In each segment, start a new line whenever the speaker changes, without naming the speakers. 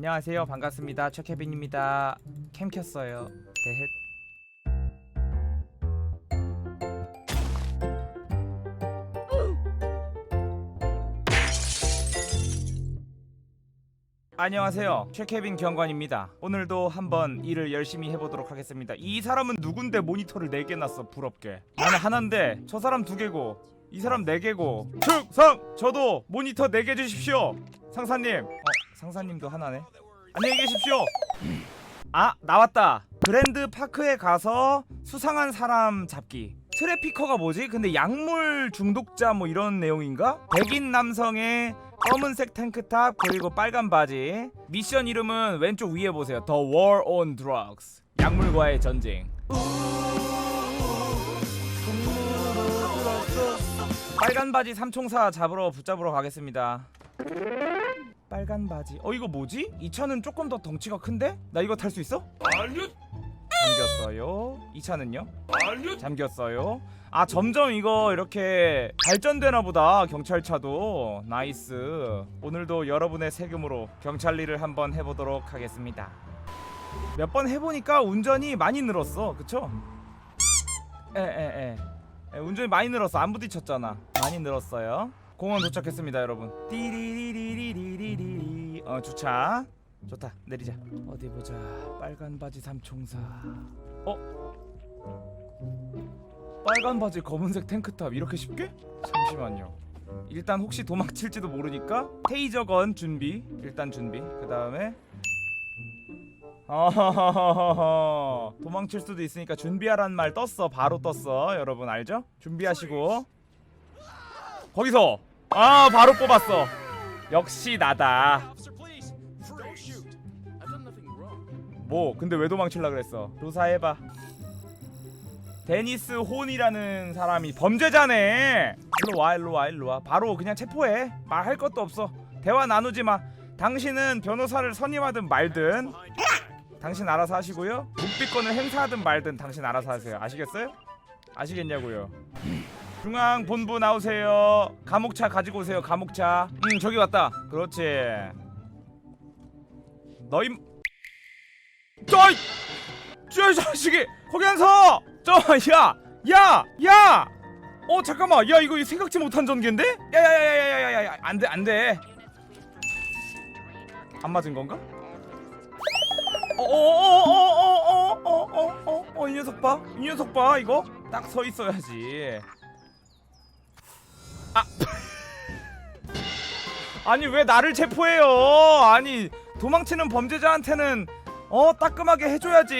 안녕하세요. 반갑습니다. 최케빈입니다. 캠 켰어요. 대헷 안녕하세요. 최케빈 경관입니다. 오늘도 한번 일을 열심히 해보도록 하겠습니다. 이 사람은 누군데 모니터를 4개 놨어 부럽게? 나는 하나인데 저 사람 2개고 이 사람 4개고. 충성! 저도 모니터 4개 주십시오. 상사님 어 상사님도 하나네. 안녕히 계십시오. 아 나왔다. 그랜드 파크에 가서 수상한 사람 잡기. 트래피커가 뭐지? 근데 약물 중독자 뭐 이런 내용인가? 백인 남성의 검은색 탱크탑 그리고 빨간 바지. 미션 이름은 왼쪽 위에 보세요. The War on Drugs. 약물과의 전쟁. 빨간 바지 삼총사 잡으러 붙잡으러 가겠습니다 빨간 바지. 어 이거 뭐지? 이 차는 조금 더 덩치가 큰데? 나 이거 탈 수 있어? 잠겼어요. 이 차는요? 잠겼어요. 아 점점 이거 이렇게 발전되나 보다 경찰차도. 나이스. 오늘도 여러분의 세금으로 경찰 일을 한번 해보도록 하겠습니다. 몇 번 해보니까 운전이 많이 늘었어. 그쵸? 에에에 운전이 많이 늘었어. 안 부딪혔잖아. 많이 늘었어요 공원 도착했습니다 여러분. 띠리리리리리리리. 어 주차. 좋다. 내리자. 어디 보자. 빨간 바지 삼총사. 어? 빨간 바지 검은색 탱크탑. 이렇게 쉽게? 잠시만요. 일단 혹시 도망칠지도 모르니까 테이저건 준비. 일단 준비. 그 다음에 어허허허허 도망칠 수도 있으니까 준비하란 말 떴어. 바로 떴어. 여러분 알죠? 준비하시고. 거기서 아 바로 뽑았어. 역시 나다. 뭐 근데 왜 도망칠라 그랬어? 조사해봐. 데니스 혼이라는 사람이 범죄자네. 일로 와 일로 와 일로 와. 바로 그냥 체포해. 말할 것도 없어. 대화 나누지 마. 당신은 변호사를 선임하든 말든. 당신 알아서 하시고요. 묵비권을 행사하든 말든 당신 알아서 하세요. 아시겠어요? 아시겠냐고요 중앙 본부 나오세요 감옥차 가지고 오세요 감옥차 음 저기 왔다 그렇지 너희 저이 저 자식이 거기 안 서! 저야 야 야 어 잠깐만 야 이거 생각지 못한 전개인데? 야야야야야야야 안돼 안돼 안 맞은 건가? 어, 어어어어어어어어어이 녀석 봐, 이 녀석 봐 이거 딱 서 있어야지. 아, 아니 왜 나를 체포해요? 아니 도망치는 범죄자한테는 어 따끔하게 해줘야지.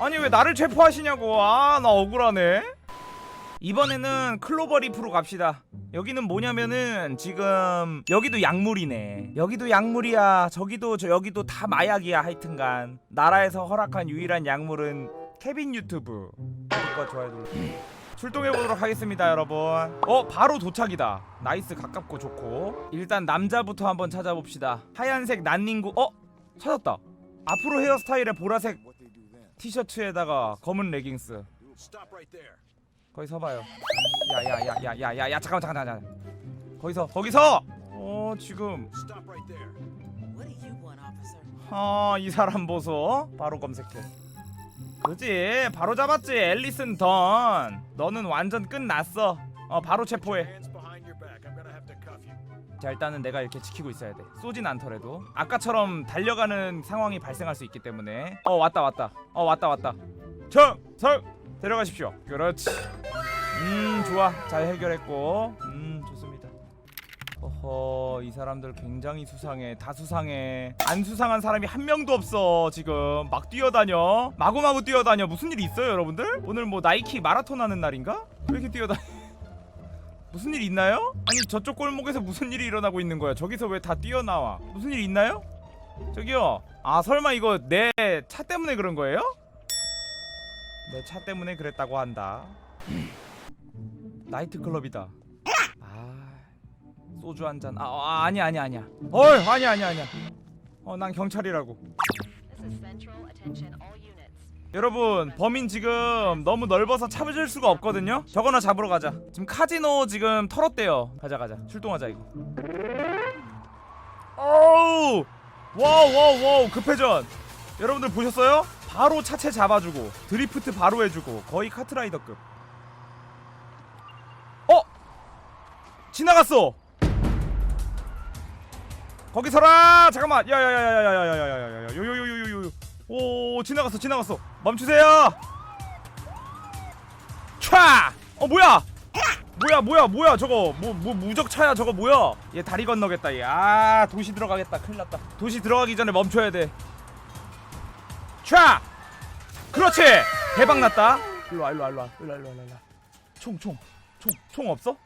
아니 왜 나를 체포하시냐고? 아 나 억울하네. 이번에는 클로버 리프로 갑시다. 여기는 뭐냐면은 지금 여기도 약물이네. 여기도 약물이야. 저기도 저 여기도 다 마약이야. 하여튼간 나라에서 허락한 유일한 약물은 케빈 유튜브. 구독과 좋아요 눌러. 출동해 보도록 하겠습니다, 여러분. 어, 바로 도착이다. 나이스 가깝고 좋고. 일단 남자부터 한번 찾아봅시다. 하얀색 난닝구. 어, 찾았다. 앞으로 헤어스타일에 보라색 티셔츠에다가 검은 레깅스. 거기 서봐요. 야야야야야야야 잠깐만 잠깐만 잠깐만. 거기서 거기서. 어 지금? 아이 사람 보소. 바로 검색해. 그지 바로 잡았지 앨리슨 던. 너는 완전 끝났어. 어 바로 체포해. 자 일단은 내가 이렇게 지키고 있어야 돼. 쏘진 않더라도 아까처럼 달려가는 상황이 발생할 수 있기 때문에. 어 왔다 왔다. 어 왔다 왔다. 청성 데려가십시오. 그렇지. 음 좋아 잘 해결했고 음 좋습니다. 어허 이 사람들 굉장히 수상해 다 수상해 안 수상한 사람이 한 명도 없어 지금 막 뛰어다녀 마구마구 뛰어다녀 무슨 일 있어요 여러분들 오늘 뭐 나이키 마라톤 하는 날인가 왜 이렇게 뛰어다녀 무슨 일 있나요? 아니 저쪽 골목에서 무슨 일이 일어나고 있는 거야? 저기서 왜 다 뛰어나와? 무슨 일 있나요? 저기요. 아 설마 이거 내 차 때문에 그런 거예요? 내 차 때문에 그랬다고 한다. 나이트 클럽이다. 아 소주 한 잔. 아, 아 아니 아니 아니야. 헐 아니 아니 아니야. 어 난 경찰이라고.
All units.
여러분 범인 지금 너무 넓어서 찾을 수가 없거든요 저거나 잡으러 가자 지금 카지노 지금 털었대요 가자 가자 출동하자 이거 어우 와우 와우 와우 급회전 여러분들 보셨어요? 바로 차체 잡아주고 드리프트 바로 해주고 거의 카트라이더급 어? 지나갔어 거기 서라 잠깐만 야야야야야야야야야야야 요요요요요 오 지나갔어 지나갔어 멈추세요 촤! 어 뭐야 뭐야 뭐야 뭐야 저거 뭐, 뭐 무적차야 저거 뭐야 얘 다리 건너겠다 얘아 도시 들어가겠다 큰일 났다 도시 들어가기 전에 멈춰야 돼 촤! 그렇지 대박 났다 일로와 일로와 일로와 일로와 일로와 일로와 총총 총총 없어?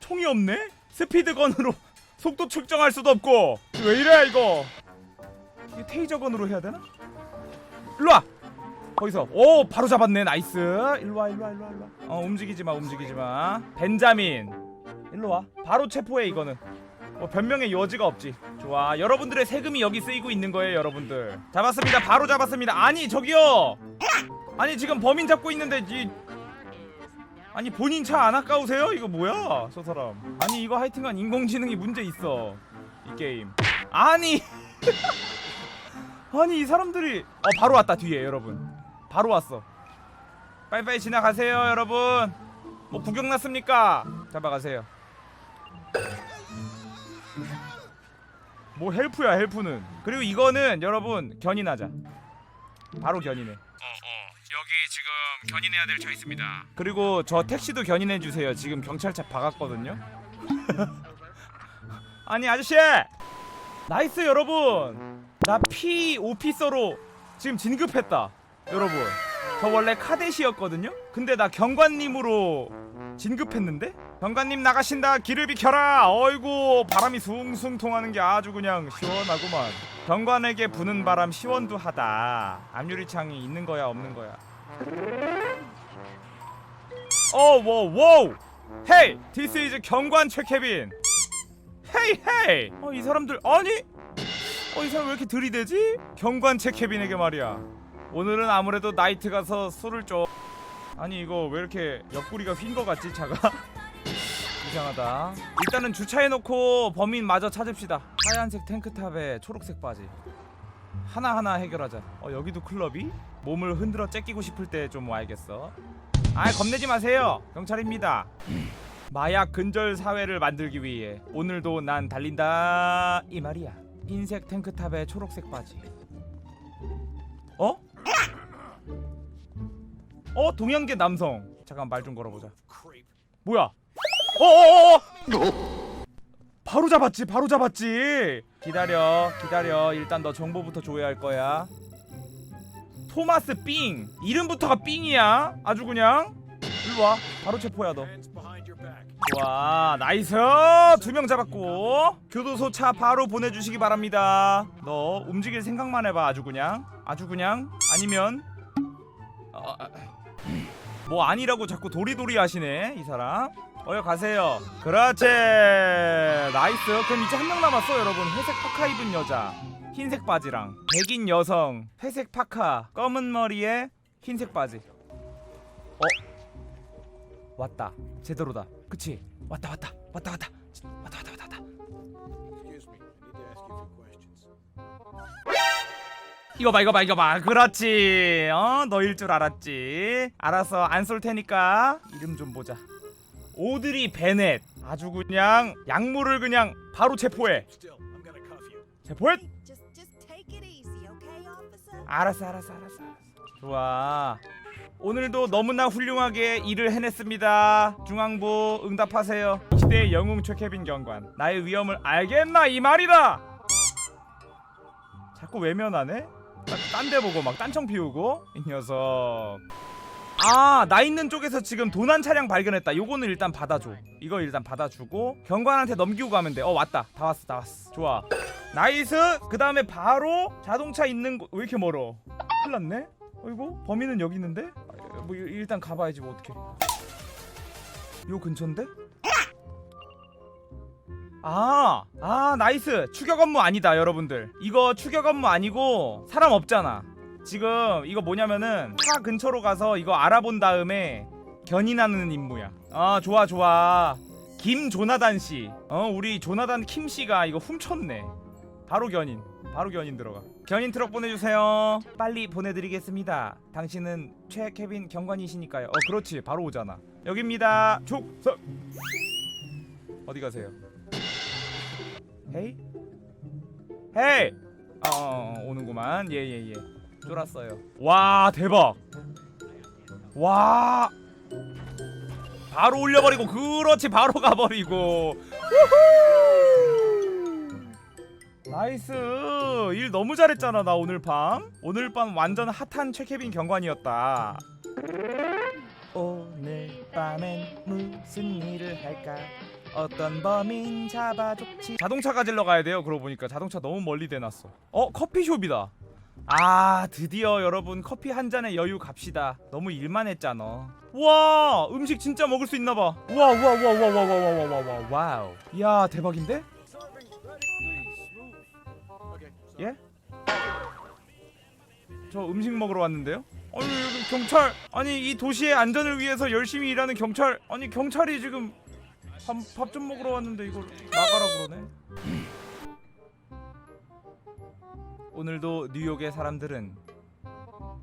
총이 없네? 스피드건으로 속도 측정할 수도 없고. 왜 이래 이거? 이게 테이저건으로 해야 되나? 일로와! 거기서. 오 바로 잡았네. 나이스. 일로와 일로와 일로와 일로와. 어 움직이지마 움직이지마. 벤자민. 일로와. 바로 체포해 이거는. 뭐 변명의 여지가 없지. 좋아. 여러분들의 세금이 여기 쓰이고 있는 거예요 여러분들. 잡았습니다. 바로 잡았습니다. 아니 저기요! 아니 지금 범인 잡고 있는데 이 아니 본인 차 안 아까우세요? 이거 뭐야 저 사람? 아니 이거 하여튼간 인공지능이 문제 있어 이 게임. 아니! 아니 이 사람들이 어 바로 왔다 뒤에 여러분. 바로 왔어. 빨리빨리 지나가세요 여러분. 뭐 구경 났습니까? 잡아가세요. 뭐 헬프야 헬프는. 그리고 이거는 여러분 견인하자. 바로 견인해 견인해야 될 차 있습니다. 그리고 저 택시도 견인해 주세요. 지금 경찰차 박았거든요. 아니 아저씨! 나이스 여러분! 나 P 오피서로 지금 진급했다 여러분. 저 원래 카데시였거든요? 근데 나 경관님으로 진급했는데? 경관님 나가신다. 길을 비켜라. 어이구 바람이 숭숭 통하는 게 아주 그냥 시원하구만. 경관에게 부는 바람 시원두하다. 앞유리창이 있는 거야 없는 거야 어 워워 헤이 디스 이즈 경관 최케빈. 헤이 헤이. 어 이 사람들 아니? 어 이 사람 왜 이렇게 들이대지? 경관체 케빈에게 말이야. 오늘은 아무래도 나이트 가서 술을 좀. 아니 이거 왜 이렇게 옆구리가 휜 거 같지 차가? 이상하다. 일단은 주차해놓고 범인 마저 찾읍시다. 하얀색 탱크탑에 초록색 바지 하나하나 해결하자. 어 여기도 클럽이? 몸을 흔들어 째끼고 싶을 때 좀 와야겠어. 아 겁내지 마세요. 경찰입니다. 마약 근절 사회를 만들기 위해 오늘도 난 달린다. 이 말이야. 흰색 탱크탑에 초록색 바지. 어? 어 동양계 남성. 잠깐 말 좀 걸어보자. 뭐야? 어어어어 바로 잡았지 바로 잡았지. 기다려 기다려. 일단 너 정보부터 조회할 거야. 토마스 삥. 이름부터가 삥이야. 아주 그냥. 일로와. 바로 체포야 너. 좋아. 나이스. 두 명 잡았고. 교도소 차 바로 보내주시기 바랍니다. 너 움직일 생각만 해봐 아주 그냥. 아주 그냥. 아니면 어, 아, 뭐 아니라고 자꾸 도리도리 하시네 이 사람 어여 가세요. 그렇지. 나이스. 그럼 이제 한 명 남았어 여러분. 회색 파카 입은 여자. 흰색 바지랑. 백인 여성. 회색 파카. 검은 머리에 흰색 바지. 어? 왔다. 제대로다. 그치? 왔다 왔다. 왔다 왔다. 왔다 왔다 왔다. 이거 봐 이거 봐 이거 봐. 그렇지. 어 너일 줄 알았지. 알았어 안쏠 테니까 이름 좀 보자 오드리 베넷. 아주 그냥 약물을 그냥 바로 체포해. 체포해? 알았어 알았어 알았어. 좋아. 오늘도 너무나 훌륭하게 일을 해냈습니다. 중앙부 응답하세요. 이 시대의 영웅 최케빈 경관. 나의 위험을 알겠나 이 말이다! 자꾸 외면하네? 딴 데 보고 막 딴청 피우고? 이 녀석 아 나 있는 쪽에서 지금 도난 차량 발견했다. 요거는 일단 받아줘. 이거 일단 받아주고 경관한테 넘기고 가면 돼 어 왔다. 다 왔어 다 왔어. 좋아. 나이스. 그 다음에 바로 자동차 있는 곳 왜 이렇게 멀어? 큰일 났네? 어이구 범인은 여기 있는데? 아, 뭐 일- 일단 가봐야지 뭐 어떡해. 요 근처인데? 아, 아, 나이스. 추격 업무 아니다, 여러분들. 이거 추격 업무 아니고 사람 없잖아. 지금 이거 뭐냐면은 차 근처로 가서 이거 알아본 다음에 견인하는 임무야. 아, 좋아, 좋아. 김 조나단 씨. 어, 우리 조나단 킴 씨가 이거 훔쳤네. 바로 견인 바로 견인 들어가. 견인 트럭 보내주세요. 빨리 보내드리겠습니다. 당신은 최 케빈 경관이시니까요. 어 그렇지. 바로 오잖아. 여기입니다. 축석. 어디 가세요? 헤이? 헤이! 어, 어, 어 오는구만. 예 예 예 쫄았어요. 와 대박. 와. 바로 올려버리고 그렇지 바로 가버리고. 우후! 나이스. 일 너무 잘했잖아 나 오늘 밤. 오늘 밤 완전 핫한 최케빈 경관이었다. 오늘 밤엔 무슨 일을 할까? 어떤 범인 잡아줬지? 자동차 가지러 가야 돼요 그러고 보니까. 자동차 너무 멀리 대놨어. 어 커피숍이다 아 드디어 여러분 커피 한 잔의 여유 갑시다. 너무 일만 했잖아. 와 음식 진짜 먹을 수 있나봐. 와와와와와와와와와 와. 와우. 야 대박인데? 예? 저 음식 먹으러 왔는데요? 아니 여기 경찰. 아니 이 도시의 안전을 위해서 열심히 일하는 경찰. 아니 경찰이 지금 밥 좀 먹으러 왔는데 이거 나가라 그러네 오늘도 뉴욕의 사람들은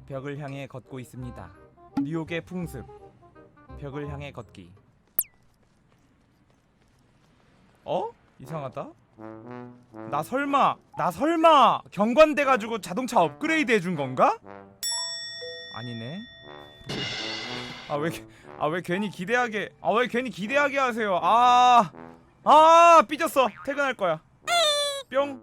벽을 향해 걷고 있습니다 뉴욕의 풍습 벽을 향해 걷기 어? 이상하다 나 설마 나 설마 경관돼 가지고 자동차 업그레이드 해준 건가? 아니네. 아 왜 아 왜 괜히 기대하게 아 왜 괜히 기대하게 하세요. 아 아 삐졌어. 퇴근할 거야. 뿅.